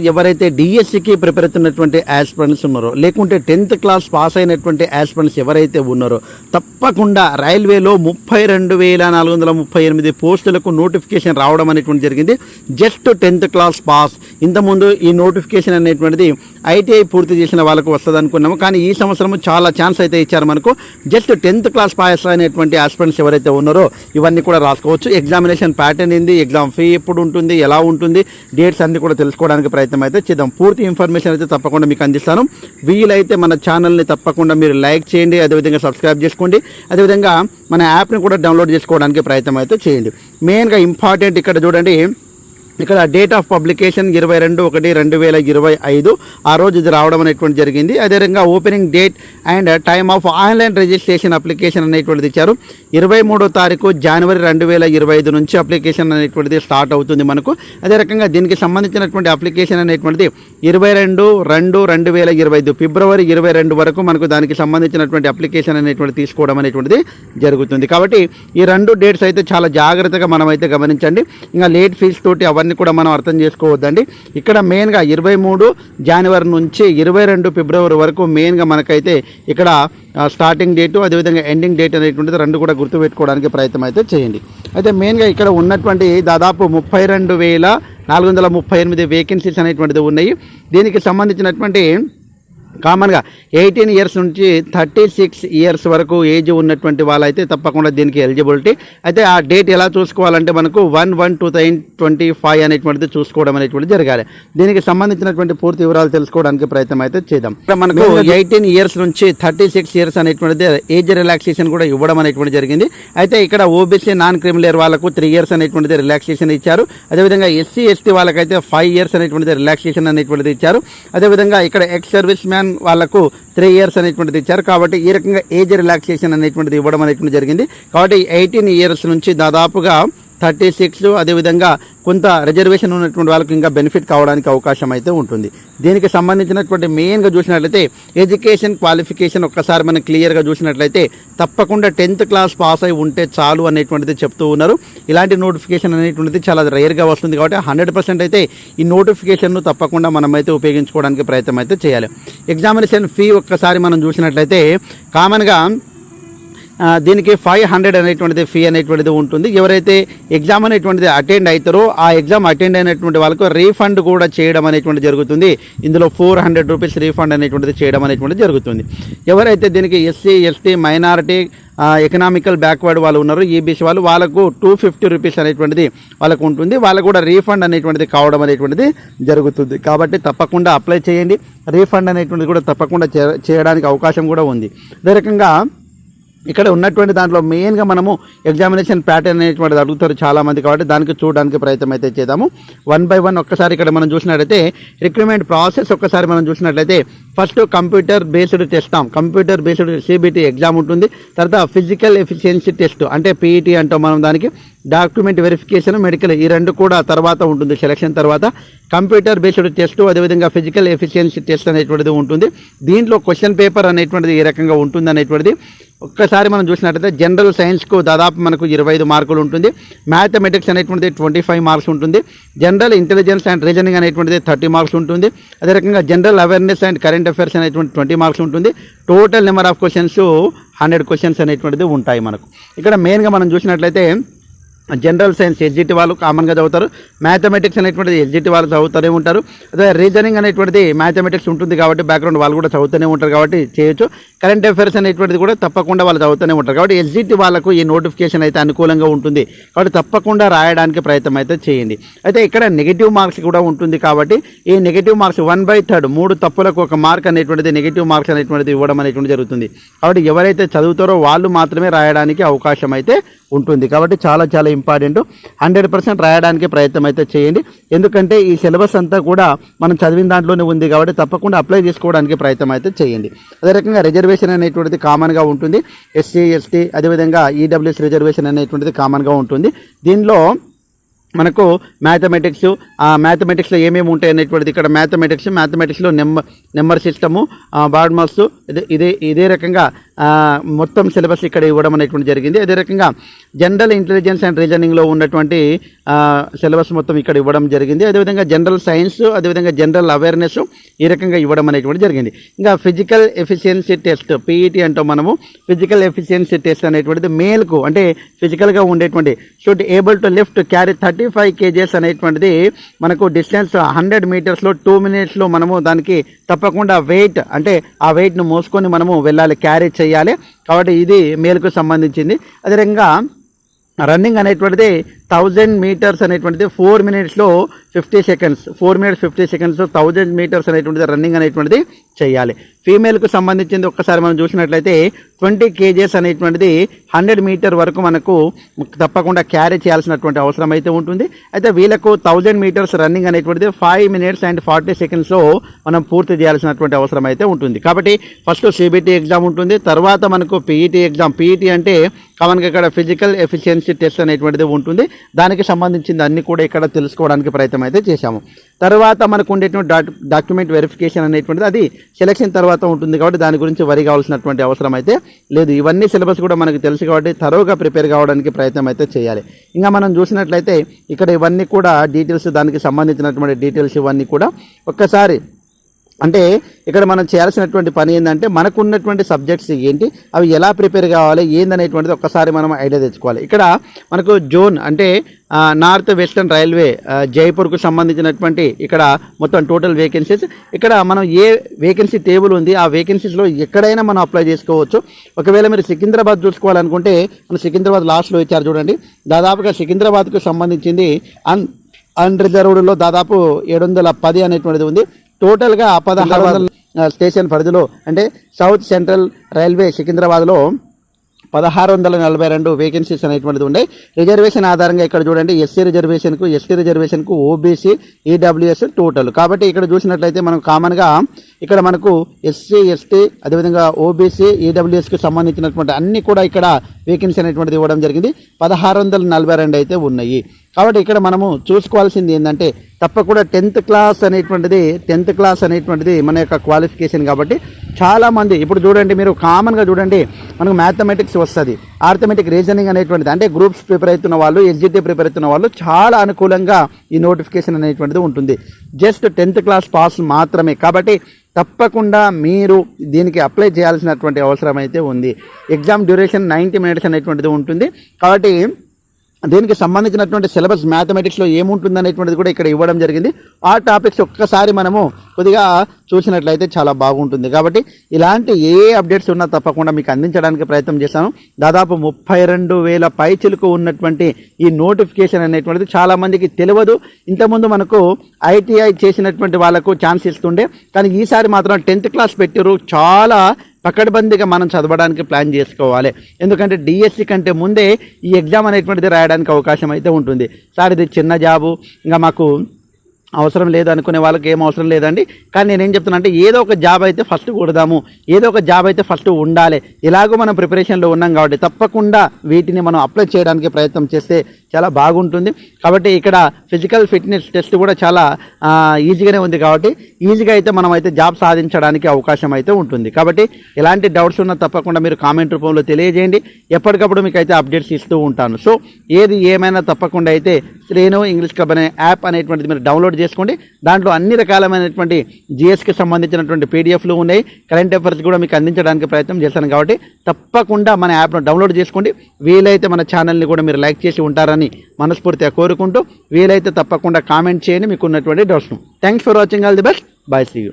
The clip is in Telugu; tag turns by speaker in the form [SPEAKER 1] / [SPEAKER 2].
[SPEAKER 1] ఎవరైతే డిఎస్సికి ప్రిపేర్ అవుతున్నటువంటి యాస్పిరెంట్స్ ఉన్నారో లేకుంటే టెన్త్ క్లాస్ పాస్ అయినటువంటి యాస్పిరెంట్స్ ఎవరైతే ఉన్నారో తప్పకుండా రైల్వేలో ముప్పై రెండు వేల నాలుగు వందల ముప్పై ఎనిమిది పోస్టులకు నోటిఫికేషన్ రావడం అనేటువంటి జరిగింది. జస్ట్ టెన్త్ క్లాస్ పాస్ ఇంతకుముందు ఈ నోటిఫికేషన్ అనేటువంటిది ఐటీఐ పూర్తి చేసిన వాళ్ళకు వస్తుంది అనుకున్నాము కానీ ఈ సంవత్సరం చాలా ఛాన్స్ అయితే ఇచ్చారు మనకు. జస్ట్ టెన్త్ క్లాస్ పాస్ అయినటువంటి ఆస్పిరెంట్స్ ఎవరైతే ఉన్నారో ఇవన్నీ కూడా రాసుకోవచ్చు. ఎగ్జామినేషన్ ప్యాటర్న్ ఏంది? ఎగ్జామ్ ఫీ ఎప్పుడు ఉంటుంది? ఎలా ఉంటుంది? డేట్స్ అన్ని కూడా తెలుసుకోవడానికి ప్రయత్నం అయితే చేద్దాం. పూర్తి ఇన్ఫర్మేషన్ అయితే తప్పకుండా మీకు అందిస్తాను. వీలైతే మన ఛానల్ని తప్పకుండా మీరు లైక్ చేయండి. అదేవిధంగా సబ్స్క్రైబ్ చేసుకోండి. అదేవిధంగా మన యాప్ని కూడా డౌన్లోడ్ చేసుకోవడానికి ప్రయత్నం అయితే చేయండి. మెయిన్గా ఇంపార్టెంట్ ఇక్కడ చూడండి. ఇక్కడ డేట్ ఆఫ్ పబ్లికేషన్ ఇరవై రెండు ఒకటి రెండు వేల ఇరవై ఐదు. ఆ రోజు ఇది రావడం అనేటువంటి జరిగింది. అదేవిధంగా opening date and time of online registration application అనేటువంటిది ఇచ్చారు. ఇరవై మూడో తారీఖు జనవరి రెండు వేల ఇరవై ఐదు నుంచి అప్లికేషన్ అనేటువంటిది స్టార్ట్ అవుతుంది మనకు. అదే రకంగా దీనికి సంబంధించినటువంటి అప్లికేషన్ అనేటువంటిది ఇరవై రెండు రెండు రెండు వేల ఇరవై ఐదు ఫిబ్రవరి ఇరవై రెండు వరకు మనకు దానికి సంబంధించినటువంటి అప్లికేషన్ అనేటువంటి తీసుకోవడం అనేటువంటిది జరుగుతుంది. కాబట్టి ఈ రెండు డేట్స్ అయితే చాలా జాగ్రత్తగా మనం అయితే గమనించండి. ఇంకా లేట్ ఫీజు తోటి అవన్నీ కూడా మనం అర్థం చేసుకోవద్దండి. ఇక్కడ మెయిన్గా ఇరవై మూడు జనవరి నుంచి ఇరవై రెండు ఫిబ్రవరి వరకు మెయిన్గా మనకైతే ఇక్కడ స్టార్టింగ్ డేటు అదేవిధంగా ఎండింగ్ డేట్ అనేటువంటిది రెండు కూడా గుర్తుపెట్టుకోవడానికి ప్రయత్నం అయితే చేయండి. అయితే మెయిన్గా ఇక్కడ ఉన్నటువంటి దాదాపు ముప్పై రెండు వేల నాలుగు వందల ముప్పై ఎనిమిది వేకెన్సీస్ అనేటువంటిది ఉన్నాయి. దీనికి సంబంధించినటువంటి కామన్గా ఎయిటీన్ ఇయర్స్ నుంచి థర్టీ సిక్స్ ఇయర్స్ వరకు ఏజ్ ఉన్నటువంటి వాళ్ళైతే తప్పకుండా దీనికి ఎలిజిబిలిటీ. అయితే ఆ డేట్ ఎలా చూసుకోవాలంటే మనకు one one two thousand twenty five అనేటువంటిది చూసుకోవడం అనేటువంటిది జరగాలి. దీనికి సంబంధించినటువంటి పూర్తి వివరాలు తెలుసుకోవడానికి ప్రయత్నం అయితే చేద్దాం. మనకు ఎయిటీన్ ఇయర్స్ నుంచి థర్టీ సిక్స్ ఇయర్స్ అనేటువంటిది ఏజ్ రిలాక్సేషన్ కూడా ఇవ్వడం అనేటువంటి జరిగింది. అయితే ఇక్కడ ఓబీసీ నాన్ క్రిమినల్ వాళ్ళకు త్రీ ఇయర్స్ అనేటువంటిది రిలాక్సేషన్ ఇచ్చారు. అదేవిధంగా ఎస్సీ ఎస్టీ వాళ్ళకైతే ఫైవ్ ఇయర్స్ అనేటువంటిది రిలాక్సేషన్ అనేటువంటిది ఇచ్చారు. అదేవిధంగా ఇక్కడ ఎక్స్ సర్వీస్ మ్యాన్ వాళ్ళకు త్రీ ఇయర్స్ అనేటువంటిది ఇచ్చారు. కాబట్టి ఈ రకంగా ఏజ్ రిలాక్సేషన్ అనేటువంటిది ఇవ్వడం అనేటువంటి జరిగింది. కాబట్టి ఎయిటీన్ ఇయర్స్ నుంచి దాదాపుగా థర్టీ సిక్స్ అదేవిధంగా కొంత రిజర్వేషన్ ఉన్నటువంటి వాళ్ళకి ఇంకా బెనిఫిట్ కావడానికి అవకాశం అయితే ఉంటుంది. దీనికి సంబంధించినటువంటి మెయిన్గా చూసినట్లయితే ఎడ్యుకేషన్ క్వాలిఫికేషన్ ఒక్కసారి మనం క్లియర్గా చూసినట్లయితే తప్పకుండా టెన్త్ క్లాస్ పాస్ అయి ఉంటే చాలు అనేటువంటిది చెప్తూ ఉన్నారు. ఇలాంటి నోటిఫికేషన్ అనేటువంటిది చాలా రేర్గా వస్తుంది కాబట్టి హండ్రెడ్ పర్సెంట్ అయితే ఈ నోటిఫికేషన్ను తప్పకుండా మనమైతే ఉపయోగించుకోవడానికి ప్రయత్నం అయితే చేయాలి. ఎగ్జామినేషన్ ఫీ ఒక్కసారి మనం చూసినట్లయితే కామన్గా దీనికి ఫైవ్ హండ్రెడ్ అనేటువంటిది ఫీ అనేటువంటిది ఉంటుంది. ఎవరైతే ఎగ్జామ్ అనేటువంటిది అటెండ్ అవుతారో ఆ ఎగ్జామ్ అటెండ్ అయినటువంటి వాళ్ళకు రీఫండ్ కూడా చేయడం అనేటువంటి జరుగుతుంది. ఇందులో ఫోర్ హండ్రెడ్ రూపీస్ రీఫండ్ అనేటువంటిది చేయడం అనేటువంటిది జరుగుతుంది. ఎవరైతే దీనికి SC ST minority economical backward వాళ్ళు ఉన్నారు ఈబీసీ వాళ్ళు వాళ్ళకు టూ ఫిఫ్టీ రూపీస్ అనేటువంటిది వాళ్ళకు ఉంటుంది. వాళ్ళకు కూడా రీఫండ్ అనేటువంటిది కావడం అనేటువంటిది జరుగుతుంది. కాబట్టి తప్పకుండా అప్లై చేయండి. రీఫండ్ అనేటువంటిది కూడా తప్పకుండా చే- చేయడానికి అవకాశం కూడా ఉంది. అదే రకంగా ఇక్కడ ఉన్నటువంటి దాంట్లో మెయిన్గా మనము ఎగ్జామినేషన్ ప్యాటర్న్ అనేటువంటిది అడుగుతారు చాలామంది కాబట్టి దానికి చూడడానికి ప్రయత్నం అయితే చేద్దాము. వన్ బై వన్ ఒక్కసారి ఇక్కడ మనం చూసినట్లయితే రిక్రూట్మెంట్ ప్రాసెస్ ఒక్కసారి మనం చూసినట్లయితే first computer based test computer based CBT exam ఉంటుంది. తర్వాత ఫిజికల్ ఎఫిషియన్సీ టెస్ట్ అంటే పీఈటీ అంటాం మనం దానికి. డాక్యుమెంట్ వెరిఫికేషన్ మెడికల్ ఈ రెండు కూడా తర్వాత ఉంటుంది సెలక్షన్ తర్వాత. కంప్యూటర్ బేస్డ్ టెస్ట్ అదేవిధంగా ఫిజికల్ ఎఫిషియన్సీ టెస్ట్ అనేటువంటిది ఉంటుంది. దీంట్లో క్వశ్చన్ పేపర్ అనేటువంటిది ఏ రకంగా ఉంటుంది అనేటువంటిది. ఒక్కసారి మనం చూసినట్లయితే జనరల్ సైన్స్కు దాదాపు మనకు ఇరవై ఐదు మార్కులు ఉంటుంది. మ్యాథమెటిక్స్ అనేటువంటిది ట్వంటీ ఫైవ్ మార్క్స్ ఉంటుంది. జనరల్ ఇంటెలిజెన్స్ అండ్ రీజనింగ్ అనేటువంటిది థర్టీ మార్క్స్ ఉంటుంది. అదే రకంగా general awareness and current affairs అనేటువంటి ట్వంటీ మార్క్స్ ఉంటుంది. Total number of questions hundred questions అనేటువంటిది ఉంటాయి మనకు. ఇక్కడ మెయిన్గా మనం చూసినట్లయితే జనరల్ సైన్స్ ఎస్జిటి వాళ్ళు కామన్గా చదువుతారు. మ్యాథమెటిక్స్ అనేటువంటిది ఎస్జిటి వాళ్ళు చదువుతూనే ఉంటారు. అదే రీజనింగ్ అనేటువంటిది మ్యాథమెటిక్స్ ఉంటుంది కాబట్టి బ్యాక్గ్రౌండ్ వాళ్ళు కూడా చదువుతూనే ఉంటారు కాబట్టి చేయొచ్చు. కరెంట్ అఫైర్స్ అనేటువంటిది కూడా తప్పకుండా వాళ్ళు చదువుతూనే ఉంటారు. కాబట్టి ఎస్జిటి వాళ్ళకు ఈ నోటిఫికేషన్ అయితే అనుకూలంగా ఉంటుంది. కాబట్టి తప్పకుండా రాయడానికి ప్రయత్నం అయితే చేయండి. అయితే ఇక్కడ నెగిటివ్ మార్క్స్ కూడా ఉంటుంది కాబట్టి ఈ negative marks one by third మూడు తప్పులకు ఒక మార్క్ అనేటువంటిది నెగిటివ్ మార్క్స్ అనేటువంటిది ఇవ్వడం అనేటువంటి జరుగుతుంది. కాబట్టి ఎవరైతే చదువుతారో వాళ్ళు మాత్రమే రాయడానికి అవకాశం అయితే ఉంటుంది. కాబట్టి చాలా చాలా ఇంపార్టెంట్. హండ్రెడ్ పర్సెంట్ రాయడానికి ప్రయత్నం అయితే చేయండి. ఎందుకంటే ఈ సిలబస్ అంతా కూడా మనం చదివిన దాంట్లోనే ఉంది కాబట్టి తప్పకుండా అప్లై చేసుకోవడానికి ప్రయత్నం అయితే చేయండి. అదే రకంగా రిజర్వేషన్ అనేటువంటిది కామన్గా ఉంటుంది. ఎస్సీ ఎస్టీ అదేవిధంగా ఈడబ్ల్యూఎస్ రిజర్వేషన్ అనేటువంటిది కామన్గా ఉంటుంది. దీనిలో మనకు మ్యాథమెటిక్స్ ఆ మ్యాథమెటిక్స్లో ఏమేమి ఉంటాయి అనేటువంటిది ఇక్కడ మ్యాథమెటిక్స్ మ్యాథమెటిక్స్లో నెంబర్ నెంబర్ సిస్టము బాడ్మాస్ ఇదే ఇదే ఇదే రకంగా మొత్తం సిలబస్ ఇక్కడ ఇవ్వడం అనేటువంటి జరిగింది. అదే రకంగా జనరల్ ఇంటెలిజెన్స్ అండ్ రీజనింగ్లో ఉన్నటువంటి సిలబస్ మొత్తం ఇక్కడ ఇవ్వడం జరిగింది. అదేవిధంగా జనరల్ సైన్స్ అదేవిధంగా జనరల్ అవేర్నెస్ ఈ రకంగా ఇవ్వడం అనేటువంటి జరిగింది. ఇంకా ఫిజికల్ ఎఫిషియన్సీ టెస్ట్ పీఈటీ అంటాం మనము. ఫిజికల్ ఎఫిషియన్సీ టెస్ట్ అనేటువంటిది మేల్కు అంటే ఫిజికల్గా ఉండేటువంటి should able to lift carry thirty five kgs అనేటువంటిది మనకు డిస్టెన్స్ హండ్రెడ్ మీటర్స్లో టూ మినిట్స్లో మనము దానికి తప్పకుండా వెయిట్ అంటే ఆ వెయిట్ను మోసుకొని మనము వెళ్ళాలి క్యారీ చేయాలి. కాబట్టి ఇది మేలుకు సంబంధించింది. అదే రన్నింగ్ అనేటువంటిది థౌజండ్ మీటర్స్ అనేటువంటిది ఫోర్ మినిట్స్లో fifty seconds. Four minutes fifty సెకండ్స్లో థౌజండ్ మీటర్స్ అనేటువంటిది రన్నింగ్ అనేటువంటిది చేయాలి. ఫీమేల్కు సంబంధించింది ఒక్కసారి మనం చూసినట్లయితే ట్వంటీ కేజెస్ అనేటువంటిది హండ్రెడ్ మీటర్ వరకు మనకు తప్పకుండా క్యారీ చేయాల్సినటువంటి అవసరం అయితే ఉంటుంది. అయితే వీళ్ళకు థౌజండ్ మీటర్స్ రన్నింగ్ అనేటువంటిది ఫైవ్ మినిట్స్ అండ్ ఫార్టీ సెకండ్స్లో మనం పూర్తి చేయాల్సినటువంటి అవసరం అయితే ఉంటుంది. కాబట్టి ఫస్ట్ సిబిటీ ఎగ్జామ్ ఉంటుంది. తర్వాత మనకు పీఈటీ ఎగ్జామ్. పీఈటీ అంటే కామన్గా ఇక్కడ ఫిజికల్ ఎఫిషియన్సీ టెస్ట్ అనేటువంటిది ఉంటుంది. దానికి సంబంధించింది అన్ని కూడా ఇక్కడ తెలుసుకోవడానికి ప్రయత్నం అయితే చేశాము. తర్వాత మనకు ఉండేటువంటి డాక్యుమెంట్ వెరిఫికేషన్ అనేటువంటిది అది సెలక్షన్ తర్వాత ఉంటుంది కాబట్టి దాని గురించి వరి కావాల్సినటువంటి అవసరం అయితే లేదు. ఇవన్నీ సిలబస్ కూడా మనకు తెలుసు కాబట్టి తరువుగా ప్రిపేర్ కావడానికి ప్రయత్నం అయితే చేయాలి. ఇంకా మనం చూసినట్లయితే ఇక్కడ ఇవన్నీ కూడా డీటెయిల్స్ దానికి సంబంధించినటువంటి డీటెయిల్స్ ఇవన్నీ కూడా ఒక్కసారి అంటే ఇక్కడ మనం చేయాల్సినటువంటి పని ఏంటంటే మనకు ఉన్నటువంటి సబ్జెక్ట్స్ ఏంటి అవి ఎలా ప్రిపేర్ కావాలి ఏందనేటువంటిది ఒక్కసారి మనం ఐడియా తెచ్చుకోవాలి. ఇక్కడ మనకు జోన్ అంటే నార్త్ వెస్టర్న్ రైల్వే జైపూర్కు సంబంధించినటువంటి ఇక్కడ మొత్తం టోటల్ వేకెన్సీస్ ఇక్కడ మనం ఏ వేకెన్సీ టేబుల్ ఉంది ఆ వేకెన్సీస్లో ఎక్కడైనా మనం అప్లై చేసుకోవచ్చు. ఒకవేళ మీరు సికింద్రాబాద్ చూసుకోవాలనుకుంటే మనం సికింద్రాబాద్ లాస్ట్లో ఇచ్చారు చూడండి. దాదాపుగా సికింద్రాబాద్కు సంబంధించింది అన్ అన్రిజర్వ్డ్లో దాదాపు ఏడు వందల పది అనేటువంటిది ఉంది. టోటల్గా పదహారు వందల స్టేషన్ పరిధిలో అంటే సౌత్ సెంట్రల్ రైల్వే సికింద్రాబాద్లో పదహారు వందల నలభై రెండు వేకెన్సీస్ అనేటువంటిది ఉన్నాయి రిజర్వేషన్ ఆధారంగా ఇక్కడ చూడండి ఎస్సీ రిజర్వేషన్కు ఎస్టీ రిజర్వేషన్కు ఓబీసీ ఈడబ్ల్యూఎస్ టోటల్. కాబట్టి ఇక్కడ చూసినట్లయితే మనం కామన్గా ఇక్కడ మనకు ఎస్సీ ఎస్టీ అదేవిధంగా ఓబీసీ ఈడబ్ల్యూఎస్కి సంబంధించినటువంటి అన్ని కూడా ఇక్కడ వేకెన్సీ అనేటువంటిది ఇవ్వడం జరిగింది. పదహారు వందల నలభై రెండు అయితే ఉన్నాయి. కాబట్టి ఇక్కడ మనము చూసుకోవాల్సింది ఏంటంటే తప్పకుండా టెన్త్ క్లాస్ అనేటువంటిది టెన్త్ క్లాస్ అనేటువంటిది మన యొక్క క్వాలిఫికేషన్ కాబట్టి చాలామంది ఇప్పుడు చూడండి మీరు కామన్గా చూడండి మనకు మ్యాథమెటిక్స్ వస్తుంది ఆర్థమెటిక్ రీజనింగ్ అనేటువంటిది అంటే గ్రూప్స్ ప్రిపేర్ అవుతున్న వాళ్ళు ఎస్జిటి ప్రిపేర్ అవుతున్న వాళ్ళు చాలా అనుకూలంగా ఈ నోటిఫికేషన్ అనేటువంటిది ఉంటుంది. జస్ట్ టెన్త్ క్లాస్ పాస్ మాత్రమే. కాబట్టి తప్పకుండా మీరు దీనికి అప్లై చేయాల్సినటువంటి అవసరం అయితే ఉంది. ఎగ్జామ్ డ్యూరేషన్ నైంటీ మినిట్స్ అనేటువంటిది ఉంటుంది. కాబట్టి దీనికి సంబంధించినటువంటి సిలబస్ మ్యాథమెటిక్స్లో ఏముంటుంది అనేటువంటిది కూడా ఇక్కడ ఇవ్వడం జరిగింది. ఆ టాపిక్స్ ఒక్కసారి మనము కొద్దిగా చూసినట్లయితే చాలా బాగుంటుంది. కాబట్టి ఇలాంటి ఏ అప్డేట్స్ ఉన్నా తప్పకుండా మీకు అందించడానికి ప్రయత్నం చేశాను. దాదాపు ముప్పై రెండు వేల పైచిలకు ఉన్నటువంటి ఈ నోటిఫికేషన్ అనేటువంటిది చాలామందికి తెలియదు. ఇంతకుముందు మనకు ఐటీఐ చేసినటువంటి వాళ్ళకు ఛాన్స్ ఇస్తుండే. కానీ ఈసారి మాత్రం టెన్త్ క్లాస్ పెట్టారు చాలా పకడ్బందీగా మనం చదవడానికి ప్లాన్ చేసుకోవాలి. ఎందుకంటే డిఎస్సి కంటే ముందే ఈ ఎగ్జామ్ అనేటువంటిది రాయడానికి అవకాశం అయితే ఉంటుంది. సార్ ఇది చిన్న జాబు ఇంకా మాకు అవసరం లేదు అనుకునే వాళ్ళకి ఏం అవసరం లేదండి. కానీ నేనేం చెప్తున్నా అంటే ఏదో ఒక జాబ్ అయితే ఫస్ట్ కొడదాము. ఏదో ఒక జాబ్ అయితే ఫస్ట్ ఉండాలి. ఇలాగో మనం ప్రిపరేషన్లో ఉన్నాం కాబట్టి తప్పకుండా వీటిని మనం అప్లై చేయడానికి ప్రయత్నం చేస్తే చాలా బాగుంటుంది. కాబట్టి ఇక్కడ ఫిజికల్ ఫిట్నెస్ టెస్ట్ కూడా చాలా ఈజీగానే ఉంది కాబట్టి ఈజీగా అయితే మనం అయితే జాబ్ సాధించడానికి అవకాశం అయితే ఉంటుంది. కాబట్టి ఎలాంటి డౌట్స్ ఉన్నా తప్పకుండా మీరు కామెంట్ రూపంలో తెలియజేయండి. ఎప్పటికప్పుడు మీకు అయితే అప్డేట్స్ ఇస్తూ ఉంటాను. సో ఏది ఏమైనా తప్పకుండా అయితే శ్రేణు ఇంగ్లీష్ క్లబ్ అనే యాప్ అనేటువంటిది మీరు డౌన్లోడ్ చేసుకోండి. దాంట్లో అన్ని రకాలమైనటువంటి జిఎస్కి సంబంధించినటువంటి పీడిఎఫ్లు ఉన్నాయి. కరెంట్ అఫైర్స్ కూడా మీకు అందించడానికి ప్రయత్నం చేశాను కాబట్టి తప్పకుండా మన యాప్ను డౌన్లోడ్ చేసుకోండి. వీలైతే మన ఛానల్ని కూడా మీరు లైక్ చేసి ఉంటారని మనస్ఫూర్తిగా కోరుకుంటూ వీలైతే తప్పకుండా కామెంట్ చేయండి. మీకు ఉన్నటువంటి డౌట్స్ను thanks for watching all the best bye see you